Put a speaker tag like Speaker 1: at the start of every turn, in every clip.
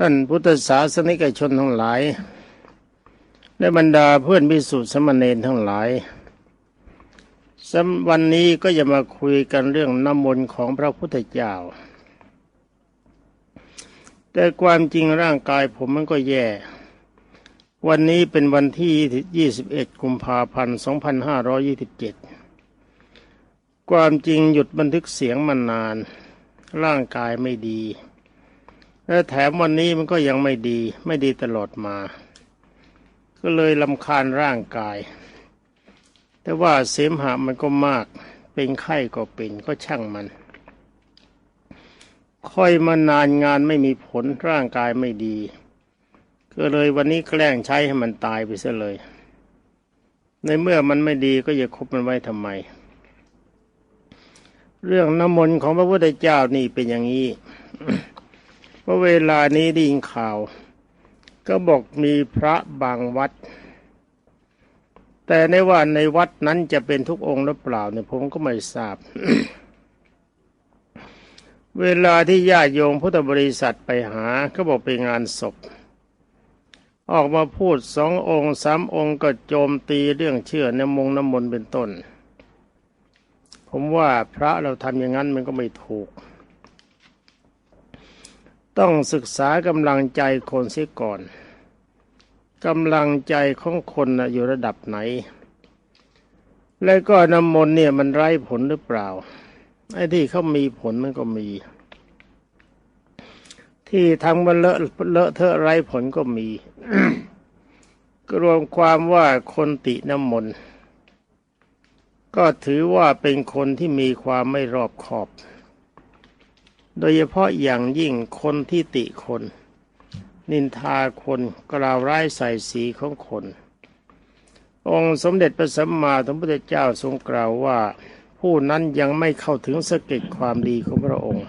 Speaker 1: ท่านพุทธศาสนิกชนทั้งหลาย และบรรดาเพื่อนพิสุทธิสมณเณรทั้งหลายสำวันนี้ก็จะมาคุยกันเรื่องน้ำมนต์ของพระพุทธเจ้า แต่ความจริงร่างกายผมมันก็แย่ วันนี้เป็นวันที่ 21 กุมภาพันธ์ 2527 ความจริงหยุดบันทึกเสียงมานาน ร่างกายไม่ดี และแถมวันนี้มันก็ยังไม่ดี ไม่ดีตลอดมา ก็เลยลำคาญร่างกาย แต่ว่าเสมหะมันก็มาก เป็นไข้ก็เป็นก็ช่างมัน ค่อยมานานงานไม่มีผลร่างกายไม่ดี ก็เลยวันนี้แกล้งใช้ให้มันตายไปซะเลย ในเมื่อมันไม่ดีก็อย่าคบมันไว้ทำไม เรื่องน้ำมนต์ของพระพุทธเจ้านี่เป็นอย่างนี้ เพราะเวลานี้ได้ยินข่าว ก็บอกมีพระบางวัด แต่ในว่าในวัดนั้นจะเป็นทุกองค์หรือเปล่าเนี่ยผมก็ไม่ทราบ เวลาที่ญาติโยมพุทธบริษัทไปหา ก็บอกไปงานศพ ออกมาพูดสององค์สามองค์ก็โจมตีเรื่องเชื่อในมงน้ำมนต์เป็นต้น ผมว่าพระเราทำอย่างนั้นมันก็ไม่ถูก ต้องศึกษากำลังใจคนเสียก่อนกำลังใจของคนนะอยู่ระดับไหน และก็น้ำมนต์เนี่ยมันไร้ผลหรือเปล่าไอ้ที่เขามีผลมันก็มี ที่ทำมันเลอะเลอะเทอะไร้ผลก็มีก็รวมความว่าคนติน้ำมนต์ก็ถือว่าเป็นคนที่มีความไม่รอบคอบ โดยเฉพาะอย่างยิ่งคนที่ติคน นินทาคนกล่าวร้ายใส่สีของคน องค์สมเด็จพระสัมมาสัมพุทธเจ้าทรงกล่าวว่า ผู้นั้นยังไม่เข้าถึงสเก็ตความดีของพระองค์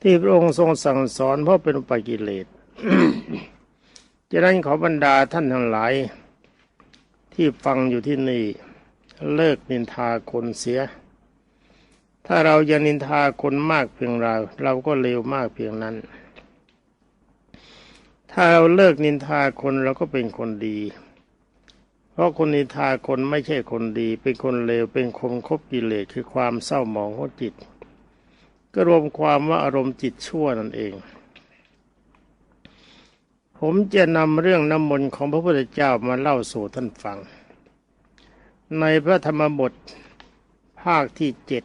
Speaker 1: ที่พระองค์ทรงสั่งสอนเพราะเป็นปกิเลสฉะนั้นขอบรรดาท่านทั้งหลาย ที่ฟังอยู่ที่นี่เลิกนินทาคนเสีย ถ้าเรายังนินทาคนมากเพียงไรเราก็เลวมากเพียงนั้น ถ้าเราเลิกนินทาคนเราก็เป็นคนดี เพราะคนนินทาคนไม่ใช่คนดี เป็นคนเลวเป็นคนคบกิเลสคือความเศร้าหมองของจิต ก็รวมความว่าอารมณ์จิตชั่วนั่นเอง ผมจะนำเรื่องน้ำมนต์ของพระพุทธเจ้ามาเล่าสู่ท่านฟัง ในพระธรรมบทภาคที่เจ็ด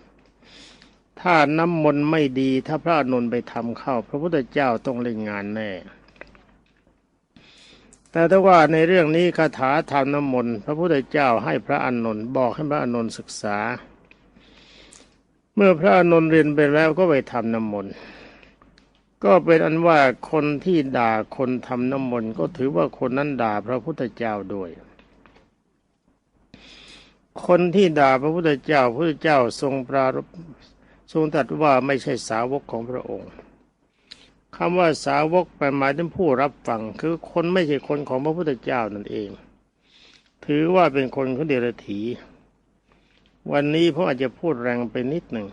Speaker 1: ถ้าน้ำมนต์ไม่ดี ถ้าพระอานนท์ไปทำเข้า พระพุทธเจ้าต้องเล่นงานแน่ แต่ถ้าว่าในเรื่องนี้คาถาทำน้ำมนต์พระพุทธเจ้าให้พระอานนท์บอกให้พระอานนท์ศึกษา เมื่อพระอานนท์เรียนไปแล้วก็ไปทำน้ำมนต์ก็เป็นอันว่าคนที่ด่าคนทำน้ำมนต์ก็ถือว่าคนนั้นด่าพระพุทธเจ้าด้วย คนที่ด่าพระพุทธเจ้าพระพุทธเจ้าทรงปรารภ ทรงตรัสว่าไม่ใช่สาวกของพระองค์คำว่าสาวกแปลหมายถึงผู้รับฟังคือคนไม่ใช่คนของพระพุทธเจ้านั่นเอง ถือว่าเป็นคนของเดรัจฉีวันนี้ผมอาจจะพูดแรงไปนิดหนึ่ง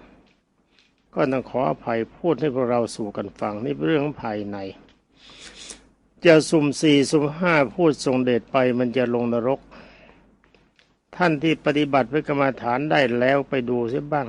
Speaker 1: ก็ต้องขออภัยพูดให้พวกเราสู่กันฟังนี่เป็นเรื่องภายใน จะสุ่มสี่สุ่มห้าพูดทรงเดชไปมันจะลงนรก ท่านที่ปฏิบัติพระกรรมฐานได้แล้วไปดูเสียบ้าง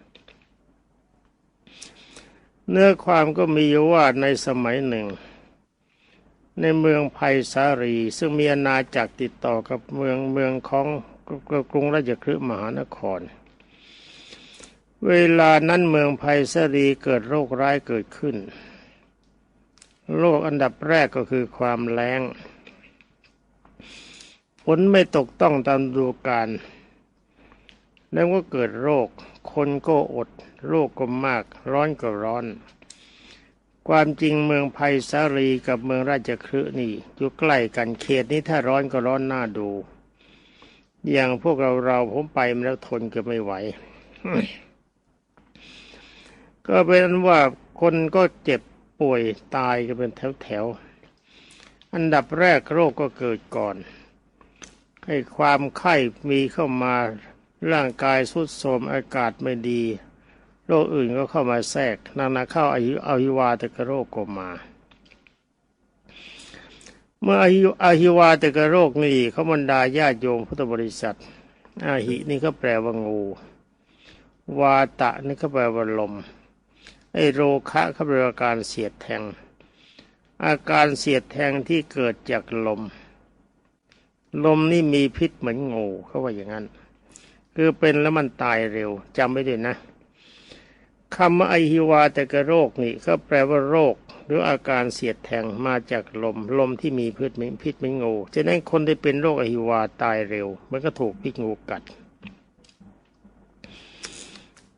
Speaker 1: เนื้อความก็มีว่าในสมัยหนึ่ง ในเมืองไผ่สารี ซึ่งมีอาณาจักรติดต่อกับเมืองเมืองของกรุงราชคฤห์มหานคร เวลานั้นเมืองไผ่สารีเกิดโรคร้ายเกิดขึ้น โรคอันดับแรกก็คือความแล้งฝนไม่ตกต้องตามฤดูกาลแล้วก็เกิดโรค คนก็อด โรคก็มาก ร้อนก็ร้อน ความจริงเมืองไผ่สารีกับเมืองราชคฤห์นี่อยู่ใกล้กันเขตนี้ถ้าร้อนก็ร้อนน่าดู อย่างพวกเราเราผมไปมาแล้วทนก็ไม่ไหว ก็เป็นว่าคนก็เจ็บป่วยตายกันเป็นแถวๆ อันดับแรกโรคก็เกิดก่อนให้ความไข้มีเข้ามาร่างกายสุดโทรมอากาศไม่ดี โรคอื่นก็เข้ามาแทรกนานาเข้าอายุอาหิวาตกโรคก็มา เมื่ออายุอหิวาตกโรคนี่เขาบรรดาญาติโยมพุทธบริษัทอาหินี่ก็แปลว่างูวาตะนี่ก็แปลว่าลมไอโรคะเขาแปลว่าการเสียดแทง อาการเสียดแทงที่เกิดจากลม ลมนี่มีพิษเหมือนงูเขาว่าอย่างนั้น คือเป็นแล้วมันตายเร็วจำไว้ด้วยนะ คำว่าไอฮิวาแต่กะโรคนี่ก็แปลว่าโรค หรืออาการเสียดแทงมาจากลม ลมที่มีพิษพิษไม่งูฉะนั้นคนที่เป็นโรคไอฮิวาตายเร็ว มันก็ถูกพิษงูกัด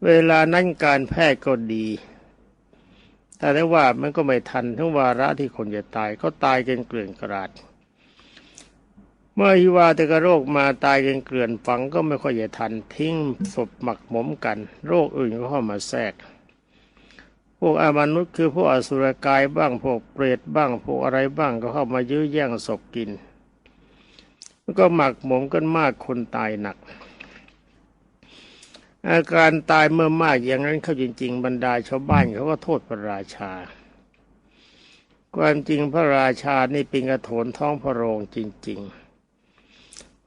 Speaker 1: เวลานั้นการแพทย์ก็ดี แต่ได้ว่ามันก็ไม่ทันทั้งวาระที่คนจะตายเขาตายกันเกลื่อนกราด เมื่อฮิวาตกโรคมาตายกันเกลื่อนฝังก็ไม่ค่อยจะทันทิ้งศพหมักหมมกัน โรคอื่นก็เข้ามาแทรก พวกอามนุษย์คือพวกอสุรกายบ้างพวกเปรตบ้างพวกอะไรบ้างก็เข้ามายื้อแย่งศพกินแล้วก็หมักหมมกันมากคนตายหนัก อาการตายเมื่อมากอย่างนั้นเขาจริง ๆ บรรดาชาวบ้านเขาก็โทษพระราชา ความจริงพระราชานี่เป็นกระโถนท้องพระโรงจริง ๆ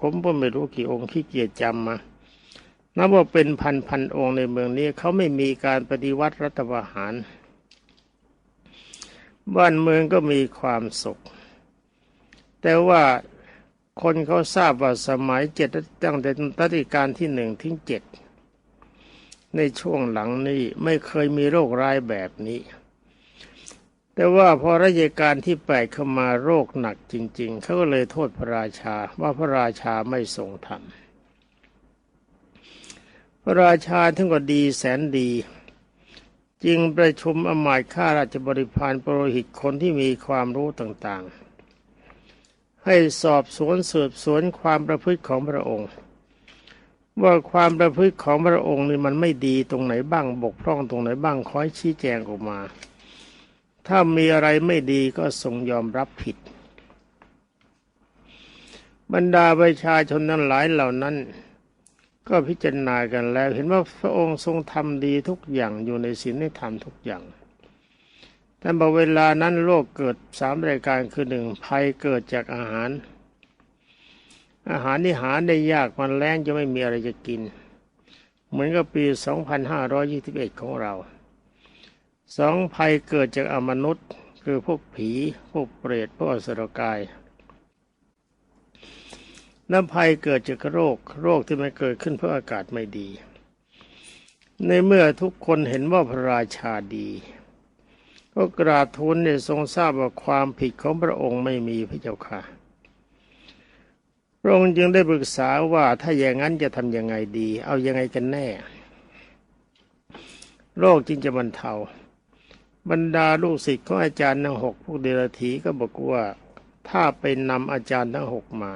Speaker 1: ผมก็ไม่รู้กี่องค์ขี้เกียจจำมานับว่าเป็นพันพันองค์ในเมืองนี้เขาไม่มีการปฏิวัติรัฐประหาร บ้านเมืองก็มีความสุข แต่ว่าคนเขาทราบว่าสมัยเจ็ดตั้งแต่รัชกาลที่หนึ่งถึงเจ็ดในช่วงหลังนี้ไม่เคยมีโรคร้ายแบบนี้ แต่ว่าพอรัชกาลที่แปดเข้ามาโรคหนักจริง ๆ เขาก็เลยโทษพระราชาว่าพระราชาไม่ทรงธรรม พระราชาทั้งก็ดีแสนดี จึงประชุมอมายข้าราชบริพารปรหิตคนที่มีความรู้ต่างๆ ให้สอบสวนสืบสวนความประพฤติของพระองค์ว่าความประพฤติของพระองค์นี่มันไม่ดีตรงไหนบ้างบกพร่องตรงไหนบ้างคอยชี้แจงออกมา ถ้ามีอะไรไม่ดีก็ทรงยอมรับผิด บรรดาประชาชนนั้นหลายเหล่านั้น ก็พิจารณากันแล้วเห็นว่าพระองค์ทรงทำดีทุกอย่างอยู่ในศีลในธรรมทุกอย่างแต่บอกเวลานั้นโลกเกิดสามรายการคือหนึ่งภัยเกิดจากอาหาร อาหารที่หาได้ยากมันแรงจะไม่มีอะไรจะกิน เหมือนกับปี 2521 ของเรา สองภัยเกิดจากอมนุษย์ คือพวกผี พวกเปรต พวกอสรกายน้ำภัยเกิดจากโรค โรคที่มันเกิดขึ้นเพราะอากาศไม่ดี ในเมื่อทุกคนเห็นว่าพระราชาดีก็กราบทูลเนี่ทรงทราบว่าความผิดของพระองค์ไม่มีพระเจ้าค่ะ พระองค์จึงได้ปรึกษาว่าถ้าอย่างนั้นจะทำยังไงดี เอายังไงกันแน่ โรคจึงจะบรรเทา บรรดาลูกศิษย์ของอาจารย์ทั้งหกพวกเดรัจฉีก็บอกว่าถ้าไปนำอาจารย์ทั้งหกมา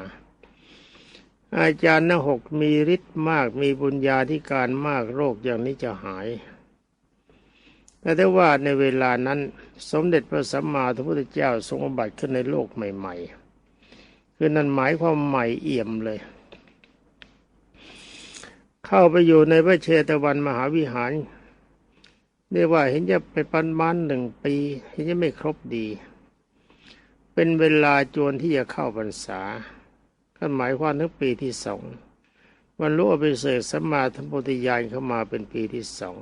Speaker 1: อาจารย์ทั้งหกมีฤทธิ์มากมีบุญญาธิการมากโรคอย่างนี้จะหาย แต่ได้ว่าในเวลานั้นสมเด็จพระสัมมาสัมพุทธเจ้าทรงอุบัติขึ้นในโลกใหม่ ๆ คือนั่นหมายความใหม่เอี่ยมเลย เข้าไปอยู่ในพระเชตวันมหาวิหาร เรียกว่าเห็นจะเป็นปันมันหนึ่งปี เห็นจะไม่ครบดี เป็นเวลาจวนที่จะเข้าพรรษาก็หมายความถึงปีที่สองวันรู้อภิเศษสัมมาธรรมปติยานเข้ามาเป็นปีที่สอง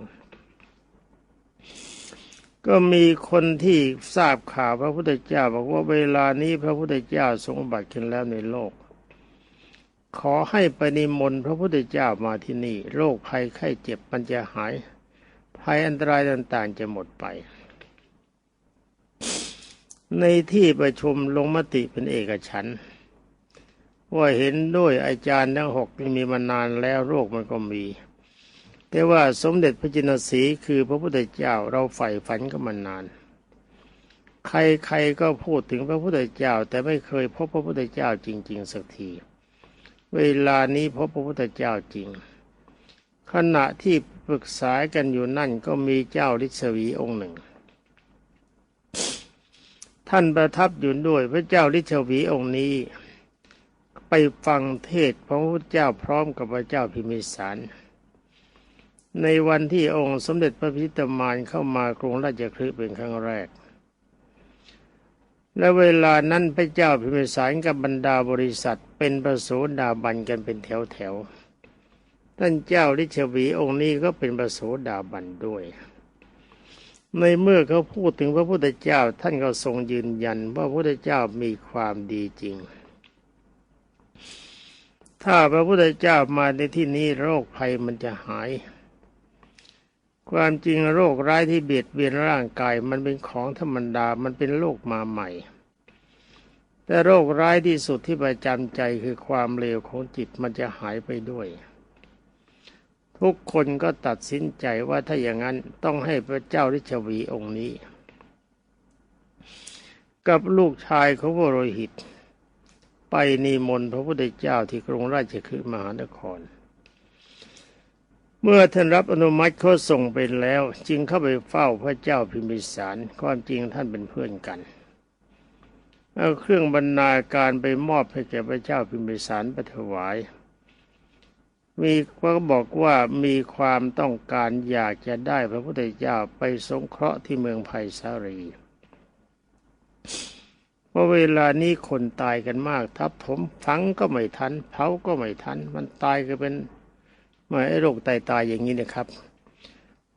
Speaker 1: ก็มีคนที่ทราบข่าวพระพุทธเจ้า บอกว่าเวลานี้พระพุทธเจ้าทรงบัติขึ้นแล้วในโลก ขอให้ไปนิมนต์พระพุทธเจ้ามาที่นี่โรคภัยไข้เจ็บมันจะหาย ภัยอันตรายต่างๆ จะหมดไป ในที่ประชุมลงมติเป็นเอกฉันท์ว่าเห็นด้วยอาจารย์ทั้งหกมีมานานแล้วโรคมันก็มี แต่ว่าสมเด็จพระจินสีคือพระพุทธเจ้าเราใฝ่ฝันก็มานาน ใครๆก็พูดถึงพระพุทธเจ้า แต่ไม่เคยพบพระพุทธเจ้าจริง ๆ สักที เวลานี้พบพระพุทธเจ้าจริง ขณะที่ ปรึกษากันอยู่นั่นก็มีเจ้าฤทธวีองค์หนึ่ง ท่านประทับอยู่ด้วยพระเจ้าฤทธวีองค์นี้ ไปฟังเทศพระพุทธเจ้าพร้อมกับพระเจ้าพิมิสาร ในวันที่องค์สมเด็จพระพิตามานเข้ามากรุงราชคฤห์เป็นครั้งแรกและเวลานั้นพระเจ้าพิมิสารกับบรรดาบริษัทเป็นประโสดาบันกันเป็นแถวแถว ท่านเจ้าลิชวีองค์นี้ก็เป็นประโสดาบันด้วย ในเมื่อเขาพูดถึงพระพุทธเจ้าท่านก็ทรงยืนยันว่าพระพุทธเจ้ามีความดีจริง ถ้าพระพุทธเจ้ามาในที่นี้โรคภัยมันจะหาย ความจริงโรคร้ายที่เบียดเบียนร่างกายมันเป็นของธรรมดา มันเป็นโรคมาใหม่ แต่โรคร้ายที่สุดที่ประจำใจคือความเลวของจิตมันจะหายไปด้วย ทุกคนก็ตัดสินใจว่าถ้าอย่างนั้นต้องให้พระเจ้าริชวีองค์นี้ กับลูกชายของพระโรหิต ไปนิมนต์พระพุทธเจ้าที่กรุงราชคฤห์มหานคร เมื่อท่านรับอนุมัติเขาส่งไปแล้ว จึงเข้าไปเฝ้าพระเจ้าพิมพิสารความจริงท่านเป็นเพื่อนกันเอาเครื่องบรรณาการไปมอบให้แก่พระเจ้าพิมพิสารไปถวาย มีก็บอกว่ามีความต้องการอยากจะได้พระพุทธเจ้าไปสงเคราะห์ที่เมืองไผ่สารีเพราะเวลานี้คนตายกันมาก ทับผมฝังก็ไม่ทันเผาก็ไม่ทัน มันตายก็เป็นมาไอ้โรคตายตายอย่างนี้นะครับ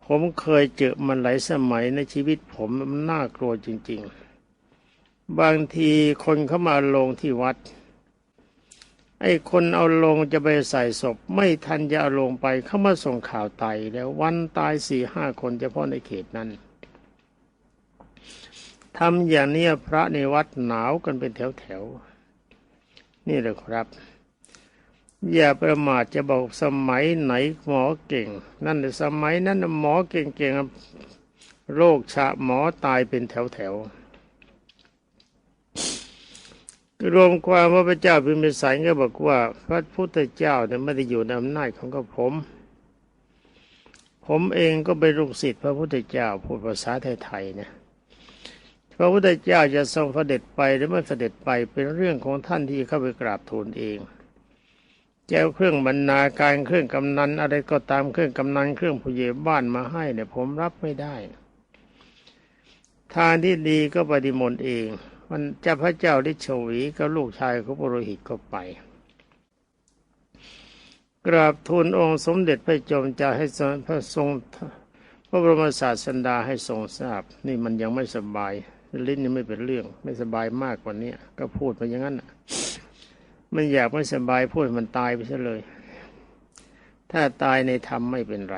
Speaker 1: ผมเคยเจอมันหลายสมัยในชีวิตผมมันน่ากลัวจริง ๆ บางทีคนเข้ามาลงที่วัด ไอ้คนเอาลงจะไปใส่ศพ ไม่ทันจะเอาลงไปเข้ามาส่งข่าวตายแล้ววันตายสี่ห้าคนเฉพาะในเขตนั้นทำอย่างนี้พระในวัดหนาวกันเป็นแถวๆนี่แหละครับ อย่าประมาทจะบอกสมัยไหนหมอเก่ง นั่นสมัยนั้นหมอเก่งๆโรคชะหมอตายเป็นแถวๆ รวมความว่าพระเจ้าพิมพิสารก็บอกว่า พระพุทธเจ้าเนี่ยไม่ได้อยู่ในอำนาจของกับผม ผมเองก็เป็นลูกศิษย์พระพุทธเจ้าพูดภาษาไทยๆนี่ยพระพุทธเจ้าจะทรงเสด็จไปหรือไม่เสด็จไปเป็นเรื่องของท่านที่เข้าไปกราบทูลเองแจ้วเครื่องบรรณาการเครื่องกำนันอะไรก็ตามเครื่องกำนันเครื่องผู้ใหญ่บ้านมาให้เนี่ยผมรับไม่ได้ ทานที่ดีก็ปฏิมนเอง มันเจ้าพระเจ้าลิชวีกับลูกชายของปรหิตก็ไป กราบทูลองค์สมเด็จพระจอมเจ้าให้พระทรงพระบรมศาสดาให้ทรงทราบ นี่มันยังไม่สบาย ลิ้นยังไม่เป็นเรื่อง ไม่สบายมากกว่านี้ก็พูดไปอย่างนั้นมันอยากไม่สบายพูดมันตายไปซะเลย ถ้าตายในธรรมไม่เป็นไร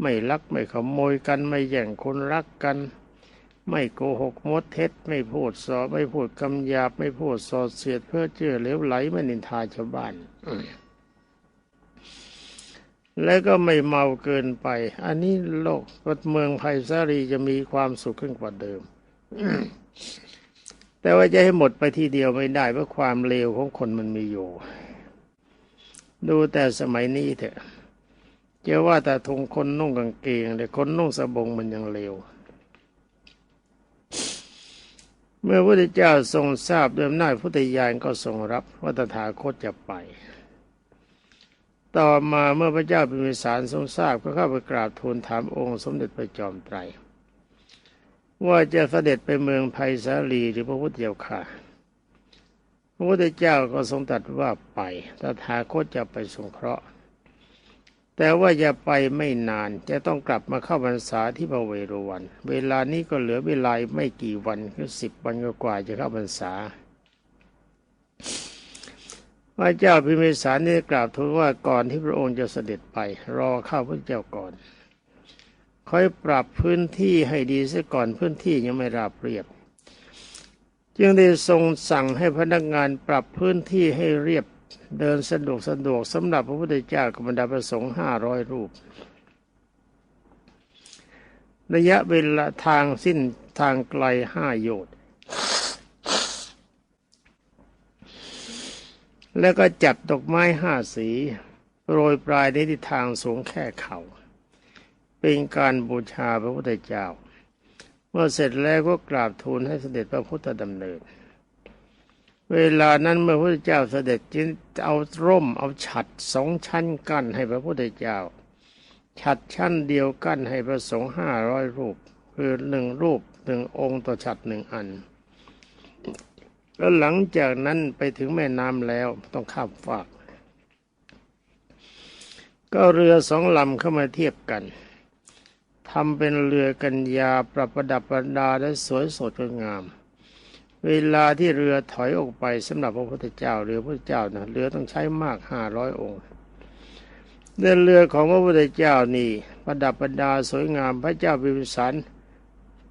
Speaker 1: ไม่ลักไม่ขโมยกันไม่แย่งคนรักกัน ไม่โกหกมดเท็จ ไม่พูดสอไม่พูดคำหยาบไม่พูดสอดเสียดเพื่อเชื่อเหลวไหลไม่นินทาชาวบ้านแล้วก็ไม่เมาเกินไป อันนี้โลกเมืองไผ่สารีจะมีความสุขขึ้นกว่าเดิม แต่ว่าจะให้หมดไปทีเดียวไม่ได้เพราะความเลวของคนมันมีอยู่ ดูแต่สมัยนี้เถอะ เจ้าว่าแต่ทงคนนุ่งกางเกงแต่คนนุ่งสบงมันยังเลวเมื่อพระพุทธเจ้าทรงทราบด้วยอำนาจพุทธญาณก็ทรงรับว่าตถาคตจะไป ต่อมาเมื่อพระเจ้าพิมิสารทรงทราบก็เข้าไปกราบทูลถามองค์สมเด็จพระจอมไตร ว่าจะเสด็จไปเมืองไผ่สาลีหรือพระพุทธเจ้าค่ะ พระพุทธเจ้าก็ทรงตรัสว่าไปตถาคตจะไปสงเคราะห์ แต่ว่าจะไปไม่นานจะต้องกลับมาเข้าพรรษาที่พระเวรวัน เวลานี้ก็เหลือเวลาไม่กี่วันคือสิบวันกว่าจะเข้าพรรษาพระเจ้าพิมพิสารได้กราบทูลว่าก่อนที่พระองค์จะเสด็จไป รอข้าพระเจ้าก่อนคอยปรับพื้นที่ให้ดีซะก่อนพื้นที่ยังไม่ราบเรียบ จึงได้ทรงสั่งให้พนักงานปรับพื้นที่ให้เรียบ เดินสะดวกสะดวกสำหรับพระพุทธเจ้ากับบรรดาประสงค์ห้าร้อยรูป ระยะเวลาทางสิ้นทางไกลห้าโยชน์แล้วก็จัดดอกไม้ห้าสีโรยปลายในทิศทางสูงแค่เขา่า เป็นการบูชาพระพุทธเจ้า เมื่อเสร็จแล้วก็กราบทูลให้เสด็จพระพุทธดำเนิน เวลานั้นเมื่อพระพุทธเจ้าเสด็จจึงเอาร่มเอาฉัดสองชั้นกั้นให้พระพุทธเจ้า ฉัดชั้นเดียวกั้นให้พระสงฆ์ห้าร้อยรูป คือหนึ่งรูปหนึ่งองค์ต่อฉัดหนึ่งอัน แล้วหลังจากนั้นไปถึงแม่น้ำแล้วต้องข้ามฟาก ก็เรือสองลำเข้ามาเทียบกันทำเป็นเรือกัญญาประประดับประดาและสวยสดงาม เวลาที่เรือถอยออกไปสำหรับพระพุทธเจ้าเรือพระเจ้านะเรือต้องใช้มากห้าร้อยองค์เดินเรือของพระพุทธเจ้านี่ประดับประดาสวยงามพระเจ้าพิมพิสาร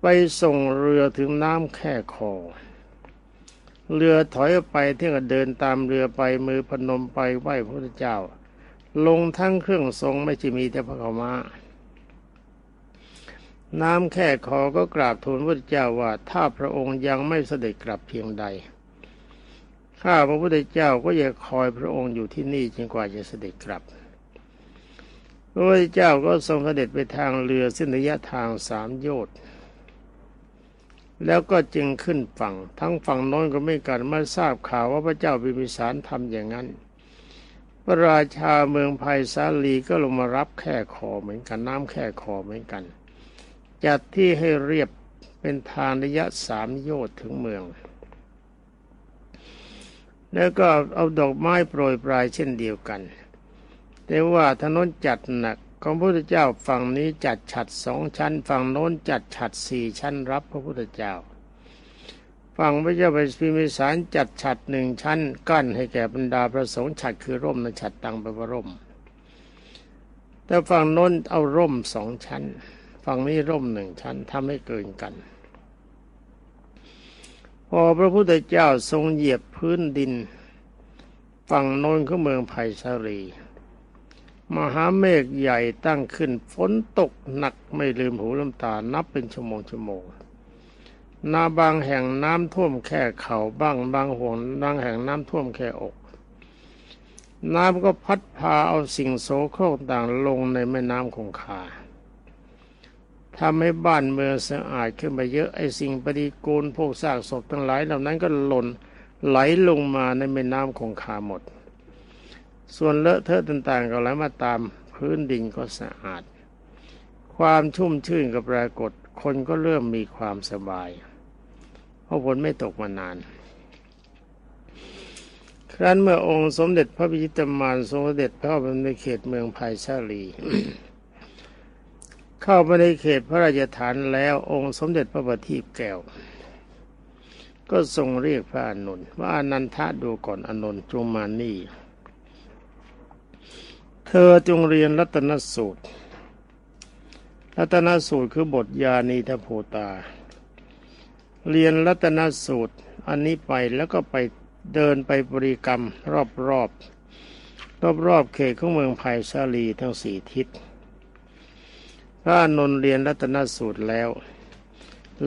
Speaker 1: ไปส่งเรือถึงน้ำแค่คอ เรือถอยไปเที่ยงเดินตามเรือไปมือพนมไปไหว้พระพุทธเจ้า ลงทั้งเครื่องทรงไม่ใช่มีแต่พระขมา น้ำแค่คอก็กราบทูลพระเจ้าว่าถ้าพระองค์ยังไม่เสด็จกลับเพียงใด ข้าพระพุทธเจ้าก็จะคอยพระองค์อยู่ที่นี่จนกว่าจะเสด็จกลับ พระพุทธเจ้าก็ทรงเสด็จไปทางเรือเส้นระยะทางสามโยชน์แล้วก็จึงขึ้นฝั่ง ทั้งฝั่งโน้นก็ไม่กันเมื่อทราบข่าวว่าพระเจ้าพิมพิสารทำอย่างนั้น พระราชาเมืองภัยสาลีก็ลงมารับแค่คอเหมือนกันน้ำแค่คอเหมือนกัน จัดที่ให้เรียบเป็นทางระยะสามโยชน์ถึงเมือง แล้วก็เอาดอกไม้โปรยปลายเช่นเดียวกัน แต่ว่าถนนจัดหนักของพระพุทธเจ้าฝั่งนี้จัดฉัดสองชั้น ฝั่งโน้นจัดฉัดสี่ชั้นรับพระพุทธเจ้า ฝั่งพระเจ้าไปพิมิสารจัดฉัดหนึ่งชั้น กั้นให้แก่บรรดาพระสงฆ์ฉัดคือร่มในฉัดตังไปพระร่ม แต่ฝั่งโน้นเอาร่มสองชั้น ฝั่งนี้ร่มหนึ่งชั้นทำให้เกินกัน พอพระพุทธเจ้าทรงเหยียบพื้นดิน ฝั่งโน้นของเมืองไผ่สารีมหาเมฆใหญ่ตั้งขึ้นฝนตกหนักไม่ลืมหูลืมตานับเป็นชั่วโมงชั่วโมงนาบางแห่งน้ำท่วมแค่เข่าบ้างบางห่วงบางแห่งน้ำท่วมแค่อก น้ำก็พัดพาเอาสิ่งโสโครกต่างลงในแม่น้ำคงคา ทำให้บ้านเมืองสะอาดขึ้นไปเยอะไอ้สิ่งปฏิกูลพวกซากศพทั้งหลายเหล่านั้นก็หล่นไหลลงมาในแม่น้ำคงคาหมด ส่วนเลอะเทอะต่างๆก็ไหลมาตามพื้นดินก็สะอาด ความชุ่มชื่นกับปรากฏ คนก็เริ่มมีความสบาย เพราะฝนไม่ตกมานาน ครั้นเมื่อองค์สมเด็จพระพิชิตมารทรงเสด็จเข้าไปในเขตเมืองภัยชาลี เข้าไปในเขตพระราชฐานแล้วองค์สมเด็จพระบัณฑิตแก้ว ก็ทรงเรียกพระอนุนว่าอนันทะดูก่อนอนุนจงมานี่ เธอจงเรียนรัตนสูตร รัตนสูตรคือบทยานีทโพตา เรียนรัตนสูตรอันนี้ไปแล้วก็ไปเดินไปบริกรรมรอบรอบรอบรอบเขตของเมืองภัยชาลีทั้งสี่ทิศ พระนนเรียนรัตนสูตรแล้ว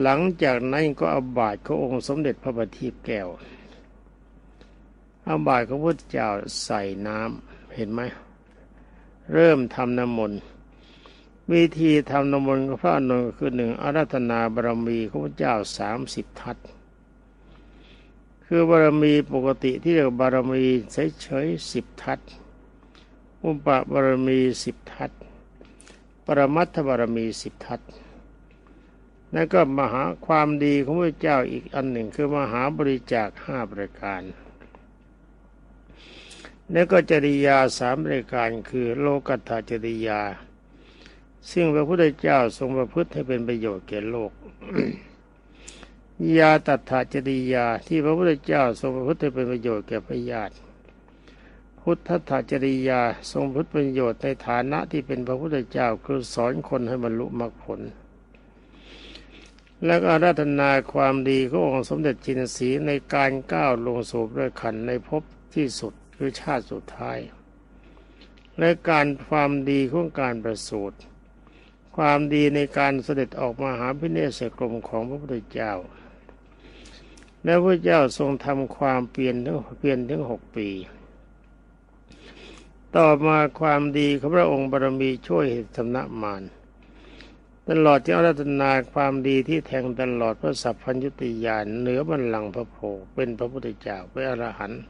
Speaker 1: หลังจากนั้นก็เอาบาตรขององค์สมเด็จพระบัณฑิตแก้วเอาบาตรของพระเจ้าใส่น้ำเห็นไหมเริ่มทำน้ำมนต์วิธีทำน้ำมนต์ของพระนนท์คือหนึ่งอารัธนาบารมีของพระเจ้าสามสิบทัศคือบารมีปกติที่เรียกบารมีเฉยๆสิบทัศอุปบารมีสิบทัศ ปรมัตถบารมีสิบทัศแล้วก็มหาความดีของพระเจ้าอีกอันหนึ่งคือมหาบริจาคห้าประการ แล้วก็จริยาสามปรายการคือโลกัตถจริยา ซึ่งพระพุทธเจ้าทรงประพฤติให้เป็นประโยชน์แก่โลก ยาตัถจริยาที่พระพุทธเจ้าทรงประพฤติให้เป็นประโยชน์แก่พระญาติ พุทธถจริยาทรงพุทธประโยชน์ในฐานะที่เป็นพระพุทธเจ้าคือสอนคนให้บรรลุมรรคผล และอาราธนาความดีขององค์สมเด็จจินสีในการก้าวลงสู่พระขันในภพที่สุดคือชาติสุดท้าย และการความดีของการประสูติความดีในการเสด็จออกมาหาพิเนศกรมของพระพุทธเจ้า และพระเจ้าทรงทำความเปลี่ยนถึงเปลี่ยนถึงหกปี ต่อมาความดีของพระองค์บารมีช่วยเหตุสำนักมารตลอดที่อารัตนาความดีที่แทงตลอดพระสัพพัญญุติยานเหนือบัลลังก์พระโพเป็นพระพุทธเจ้าเป็นอรหันต์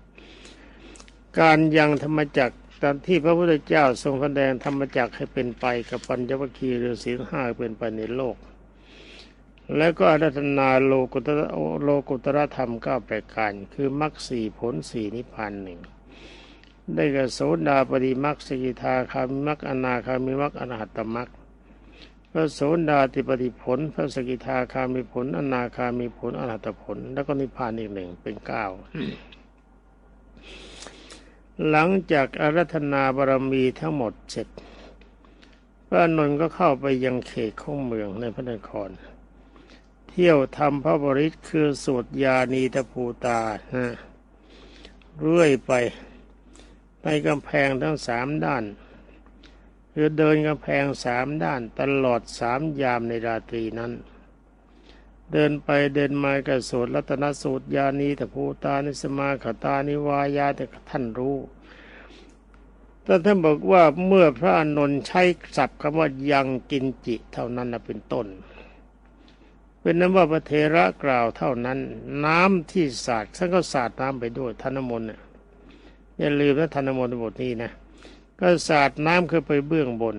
Speaker 1: การยังธรรมจักรตามที่พระพุทธเจ้าทรงแสดงธรรมจักรให้เป็นไปกับปัญญวคีหรือศีลห้าเป็นไปในโลก แล้วก็อารัตนาโลกุตระโลกุตระธรรมเก้าประการคือมรรคสี่ผลสี่นิพพานหนึ่ง ได้กับโสดาปฏิมรรคสกิทาคามิมรรคอนาคามิมรรคอรหัตตมรรคพระโสดาติปฏิผล พระสกิทาคามีผล อนาคามีผลอรหัตผล แล้วก็นิพพานอีกหนึ่งเป็นเก้าหลังจากอารัธนาบารมีทั้งหมดเสร็จพระนนท์ก็เข้าไปยังเขตของเมืองในพระนคร เที่ยวทำพระบริตคือสวดยานีตภูตานะเรื่อยไป ในกำแพงทั้งสามด้านคือเดินกำแพงสามด้านตลอดสามยามในราตรีนั้น เดินไปเดินมากระสวดรัตนสูตรยานีตภูตานิสมาขตานิวายาแต่ท่านรู้แต่ท่านบอกว่าเมื่อพระอานนท์ใช้ศัพท์คำว่ายังกินจิเท่านั้นนะเป็นต้น เป็นนั้นว่าพระเทระกล่าวเท่านั้น น้ำที่สาดท่านก็สาดน้ำไปด้วยธนมนต์เนี่ย อย่าลืมนะธนมนต์บทนี้นะ ก็สาดน้ำขึ้นไปเบื้องบน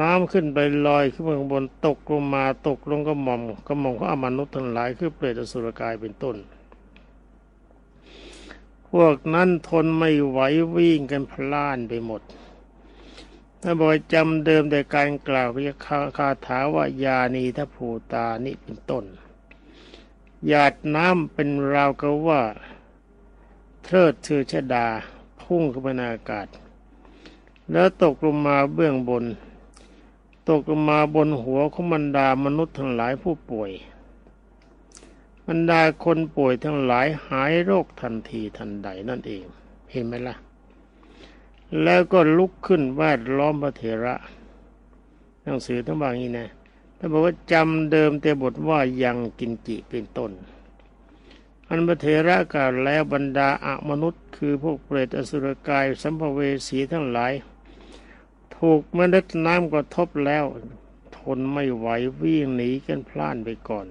Speaker 1: น้ำขึ้นไปลอยขึ้นไปข้างบนตกลงมาตกลงกระหม่อมกระหม่อมของอมนุษย์ทั้งหลายคือเปรตอสุรกายเป็นต้น พวกนั้นทนไม่ไหววิ่งกันพล่านไปหมดถ้าบอกจำเดิมแต่การกล่าวพยาคาถาว่ายานีทภูตานี่เป็นต้นหยาดน้ำเป็นราวกับว่า เทิดชื่อชดาพุ่งขึ้นไปในอากาศ แล้วตกลงมาเบื้องบน ตกลงมาบนหัวของบรรดามนุษย์ทั้งหลายผู้ป่วย บรรดาคนป่วยทั้งหลายหายโรคทันทีทันใดนั่นเองเห็นไหมล่ะ แล้วก็ลุกขึ้นแวดล้อมพระเถระหนังสือทั้งบางนี้นะท่านบอกว่าจำเดิมแต่บทว่ายังกินจิเป็นต้น อันพระเถระกล่าวแล้วบรรดาอมนุษย์คือพวกเปรตอสุรกายสัมภเวสีทั้งหลาย ถูกเมล็ดน้ำกระทบแล้ว ทนไม่ไหววิ่งหนีกันพล่านไปก่อน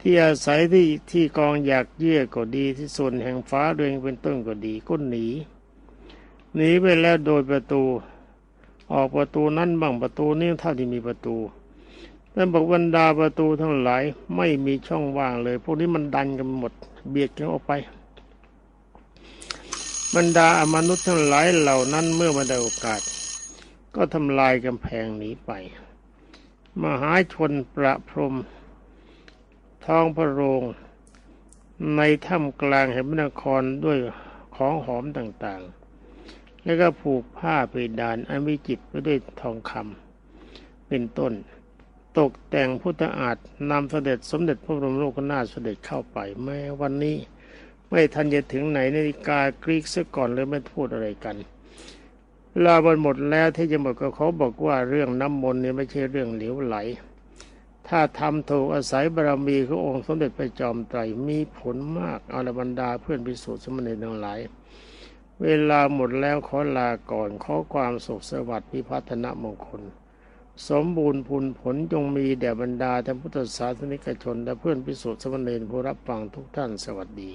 Speaker 1: ที่อาศัยที่ที่กองอยากเยื่อก็ดีที่ส่วนแห่งฟ้าเรืองเป็นต้นก็ดีก็หนีหนีไปแล้วโดยประตู ออกประตูนั้นบ้างประตูนี้เท่าที่มีประตู แต่บอกบรรดาประตูทั้งหลายไม่มีช่องว่างเลย พวกนี้มันดันกันหมด เบียดกันออกไป บรรดามนุษย์ทั้งหลายเหล่านั้นเมื่อมาได้โอกาส ก็ทำลายกำแพงหนีไป มหาชนประพรมท้องพระโรงในถ้ำกลางแห่งพระนครด้วยของหอมต่างๆ แล้วก็ผูกผ้าเพดานอันวิจิตรไปด้วยทองคำเป็นต้น ตกแต่งพุทธอาฏนำเสด็จสมเด็จพระบรมโลกนาถเสด็จเข้าไปแม้วันนี้ไม่ทันจะถึงไหนนาฬิกากรีกซะก่อนเลยไม่พูดอะไรกันลาบันหมดแล้วที่จะหมดก็เขาบอกว่าเรื่องน้ำมนต์นี่ไม่ใช่เรื่องเหลวไหล ถ้าทำถูกอาศัยบารมีขององค์สมเด็จพระจอมไตรมีผลมากอาลบรรดาเพื่อนพิสูจน์สมณีทั้งหลาย เวลาหมดแล้วขอลาก่อนขอความสุขสวัสดิ์พิพัฒนมงคล สมบูรณ์ผลผลจงมีแด่บรรดาท่านพุทธศาสนิกชน และเพื่อนพิสุทธิ์สมณีผู้รับฟังทุกท่านสวัสดี